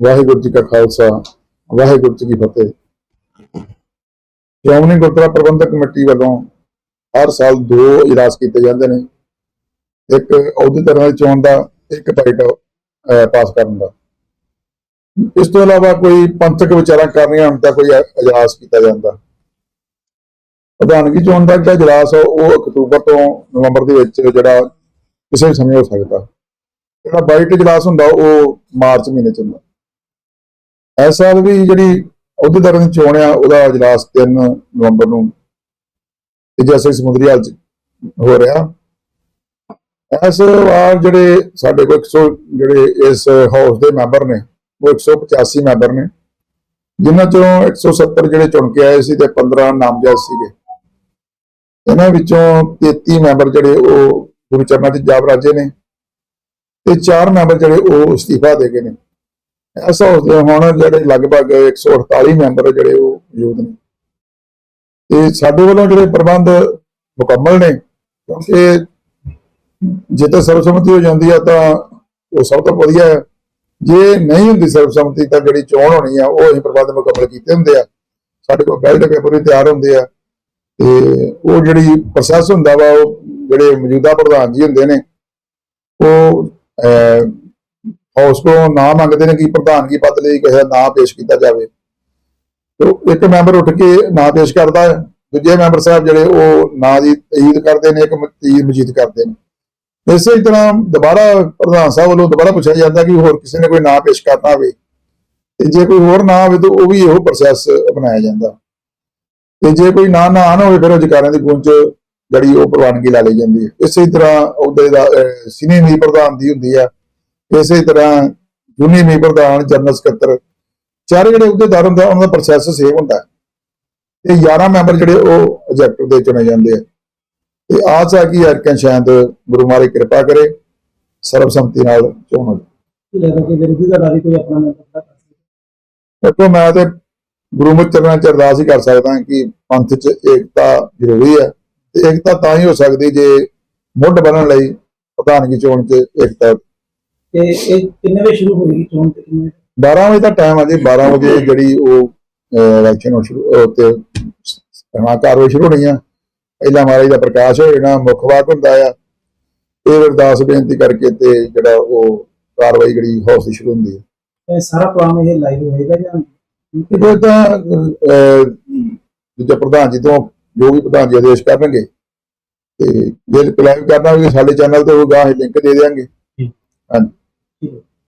ਵਾਹਿਗੁਰੂ ਜੀ ਕਾ ਖਾਲਸਾ, ਵਾਹਿਗੁਰੂ ਜੀ ਕੀ ਫਤਿਹ। ਸ਼੍ਰੋਮਣੀ ਗੁਰਦੁਆਰਾ ਪ੍ਰਬੰਧਕ ਕਮੇਟੀ ਵੱਲੋਂ ਹਰ ਸਾਲ ਦੋ ਇਜਲਾਸ ਕੀਤੇ ਜਾਂਦੇ ਨੇ। ਇੱਕ ਅਹੁਦੇਦਾਰਾਂ ਦੀ ਚੋਣ ਦਾ, ਇੱਕ ਟਾਈਟ ਪਾਸ ਕਰਨ ਦਾ। ਇਸ ਤੋਂ ਇਲਾਵਾ ਕੋਈ ਪੰਥਕ ਵਿਚਾਰਾਂ ਕਰਨੀਆਂ ਹੁਣ ਤਾਂ ਕੋਈ ਇਜਲਾਸ ਕੀਤਾ ਜਾਂਦਾ। ਪ੍ਰਧਾਨਗੀ ਚੋਣ ਦਾ ਜਿਹੜਾ ਇਜਲਾਸ ਉਹ ਅਕਤੂਬਰ ਤੋਂ ਨਵੰਬਰ ਦੇ ਵਿੱਚ ਜਿਹੜਾ ਕਿਸੇ ਵੀ ਸਮੇਂ ਹੋ ਸਕਦਾ। ਜਿਹੜਾ ਬਾਈਟ ਇਜਲਾਸ ਹੁੰਦਾ, ਉਹ ਮਾਰਚ ਮਹੀਨੇ ਚ ਹੁੰਦਾ। ਇਸ ਸਾਲ ਵੀ ਜਿਹੜੀ ਅਹੁਦੇਦਾਰਾਂ ਦੀ ਚੋਣ ਆ, ਉਹਦਾ ਇਜਲਾਸ 3 ਨਵੰਬਰ ਨੂੰ ਜੈਸੇ ਸਮੁੰਦਰੀ ਹਾਲ ਚ ਹੋ ਰਿਹਾ। ਇਸ ਵਾਰ ਜਿਹੜੇ ਸਾਡੇ ਕੋਲ 100 ਜਿਹੜੇ ਇਸ ਹਾਊਸ ਦੇ ਮੈਂਬਰ ਨੇ, ਉਹ 185 ਮੈਂਬਰ ਨੇ, ਜਿਨ੍ਹਾਂ ਚੋਂ 170 ਜਿਹੜੇ ਚੁਣ ਕੇ ਆਏ ਸੀ ਤੇ 15 ਨਾਮਜ਼ਦ ਸੀਗੇ। ਇਹਨਾਂ ਵਿੱਚੋਂ 33 ਮੈਂਬਰ ਜਿਹੜੇ ਉਹ ਗੁਰੂ ਚਰਨਾਂ 'ਚ ਜਾ ਰਾਜੇ ਨੇ ਤੇ ਚਾਰ ਮੈਂਬਰ ਜਿਹੜੇ ਉਹ ਅਸਤੀਫਾ ਦੇ ਗਏ ਨੇ। ਐਸਾ ਹੁਣ ਜਿਹੜੇ ਲਗਭਗ 148 ਮੈਂਬਰ ਜਿਹੜੇ ਉਹ ਮੌਜੂਦ ਨੇ। ਤੇ ਸਾਡੇ ਵੱਲੋਂ ਜਿਹੜੇ ਪ੍ਰਬੰਧ ਮੁਕੰਮਲ ਨੇ ਕਿਉਂਕਿ ਜੇ ਤਾਂ ਸਰਬਸੰਮਤੀ ਹੋ ਜਾਂਦੀ ਆ ਤਾਂ ਉਹ ਸਭ ਤੋਂ ਵਧੀਆ ਹੈ ਜੇ ਨਹੀਂ ਹੁੰਦੀ ਸਰਬਸੰਮਤੀ ਤਾਂ ਜਿਹੜੀ ਚੋਣ ਹੋਣੀ ਆ ਉਹ ਅਸੀਂ ਪ੍ਰਬੰਧ ਮੁਕੰਮਲ ਕੀਤੇ ਹੁੰਦੇ ਆ। ਸਾਡੇ ਕੋਲ ਬੈਲਟ ਪੇਪਰ ਵੀ ਤਿਆਰ ਹੁੰਦੇ ਆ। ਤੇ ਉਹ ਜਿਹੜੀ ਪ੍ਰੋਸੈਸ ਹੁੰਦਾ ਵਾ ਉਹ ਜਿਹੜੇ ਮੌਜੂਦਾ ਪ੍ਰਧਾਨ ਜੀ ਹੁੰਦੇ ਨੇ ਉਹ ਅਹ, ਹਾਊਸ ਤੋਂ ਨਾਂ ਮੰਗਦੇ ਨੇ ਕਿ ਪ੍ਰਧਾਨਗੀ ਪਦ ਲਈ ਕਿਸੇ ਦਾ ਨਾਂ ਪੇਸ਼ ਕੀਤਾ ਜਾਵੇ। ਤੇ ਇੱਕ ਮੈਂਬਰ ਉੱਠ ਕੇ ਨਾਂ ਪੇਸ਼ ਕਰਦਾ ਹੈ, ਦੂਜੇ ਮੈਂਬਰ ਸਾਹਿਬ ਜਿਹੜੇ ਉਹ ਨਾਂ ਦੀ ਤਈਦ ਕਰਦੇ ਨੇ, ਇੱਕ ਤੀਰ ਮਜੀਦ ਕਰਦੇ ਨੇ। ਇਸੇ ਤਰ੍ਹਾਂ ਦੁਬਾਰਾ ਪ੍ਰਧਾਨ ਸਾਹਿਬ ਵੱਲੋਂ ਦੁਬਾਰਾ ਪੁੱਛਿਆ ਜਾਂਦਾ ਕਿ ਹੋਰ ਕਿਸੇ ਨੇ ਕੋਈ ਨਾਂ ਪੇਸ਼ ਕਰਨਾ ਹੋਵੇ, ਤੇ ਜੇ ਕੋਈ ਹੋਰ ਨਾਂ ਹੋਵੇ ਤਾਂ ਉਹ ਵੀ ਇਹੋ ਪ੍ਰੋਸੈਸ ਅਪਣਾਇਆ ਜਾਂਦਾ। ਤੇ ਜੇ ਕੋਈ ਨਾਂ ਨਾ ਆਨ ਹੋਵੇ, ਫਿਰ ਉਹ ਦੀ ਗੁੰਜ ਜਿਹੜੀ ਉਹ ਪ੍ਰਵਾਨਗੀ ਲੈ ਲਈ ਜਾਂਦੀ ਹੈ। ਇਸੇ ਤਰ੍ਹਾਂ ਉਹਦੇ ਦਾ ਸੀਨੀਅਰ ਪ੍ਰਧਾਨ ਦੀ ਹੁੰਦੀ ਹੈ ਇਸੇ ਤਰ੍ਹਾਂ ਮੀ ਪ੍ਰਧਾਨ ਜਨਰਲ ਸਕੱਤਰ ਚਾਰੇ ਜਿਹੜੇ ਅਹੁਦੇਦਾਰ ਹੁੰਦੇ ਆ ਉਹਨਾਂ ਦਾ ਪ੍ਰੋਸੈਸ ਸੇਮ ਹੁੰਦਾ। ਤੇ 11 ਮੈਂਬਰ ਜਿਹੜੇ ਉਹ ਐਗਜ਼ੈਕਟਿਵ ਦੇ ਚੁਣੇ ਜਾਂਦੇ ਆ। ਤੇ ਆਸ ਹੈ ਕਿ ਅਰਕਨ ਸ਼ਾਇਦ ਗੁਰੂ ਮਹਾਰਾਜ ਕਿਰਪਾ ਕਰੇ ਸਰਬਸੰਮਤੀ ਨਾਲ ਚੋਣ ਹੋ ਦੇਖੋ ਮੈਂ ਤੇ ਗੁਰਮੁਖ ਚਰਨਾਂ ਚ ਅਰਦਾਸ ਹੀ ਕਰ ਸਕਦਾ ਕਿ ਪੰਥ ਚ ਏਕਤਾ ਜ਼ਰੂਰੀ ਹੈ ਤੇ ਏਕਤਾ ਤਾਂ ਹੀ ਹੋ ਸਕਦੀ ਜੇ ਮੁੱਢ ਬਣਨ ਲਈ ਪ੍ਰਧਾਨਗੀ ਚੋਣ ਚ ਏਕਤਾ ਤੇ ਇਹ ਕਿੰਨੇ ਵਜੇ ਸ਼ੁਰੂ ਹੋਏਗੀ ਚੋਣ ਤੇ ਕਿੰਨੇ 12 ਵਜੇ ਦਾ ਟਾਈਮ ਹੈ ਜੀ 12 ਵਜੇ ਜਿਹੜੀ ਉਹ ਇਲੈਕਸ਼ਨ ਸ਼ੁਰੂ ਤੇ ਸਮਾਂ ਕਾਰਵਾਈ ਸ਼ੁਰੂ ਹੋਣੀ ਆ। ਪਹਿਲਾਂ ਮਹਾਰਾਜ ਦਾ ਪ੍ਰਕਾਸ਼ ਹੋ ਜਾਣਾ ਮੁੱਖ ਵਾਕ ਹੁੰਦਾ ਆ। ਇਹ ਅਰਦਾਸ ਬੇਨਤੀ ਕਰਕੇ ਤੇ ਜਿਹੜਾ ਉਹ ਕਾਰਵਾਈ ਜਿਹੜੀ ਹਾਊਸ ਦੀ ਸ਼ੁਰੂ ਹੁੰਦੀ ਹੈ ਇਹ ਸਾਰਾ ਪ੍ਰੋਗਰਾਮ ਇਹ ਲਾਈਵ ਹੋਏਗਾ ਜਾਂ ਇਹ ਤਾਂ ਪ੍ਰਧਾਨ ਜੀ ਤੋਂ ਜੋ ਵੀ ਪ੍ਰਧਾਨ ਜੀ ਆਦੇਸ਼ ਕਰਨਗੇ ਤੇ ਜੇ ਲਾਈਵ ਕਰਨਾ ਹੋਵੇ ਸਾਡੇ ਚੈਨਲ ਤੇ ਹੋਊਗਾ ਅਸੀਂ ਲਿੰਕ ਦੇ ਦੇਵਾਂਗੇ ਠੀਕ ਹੈ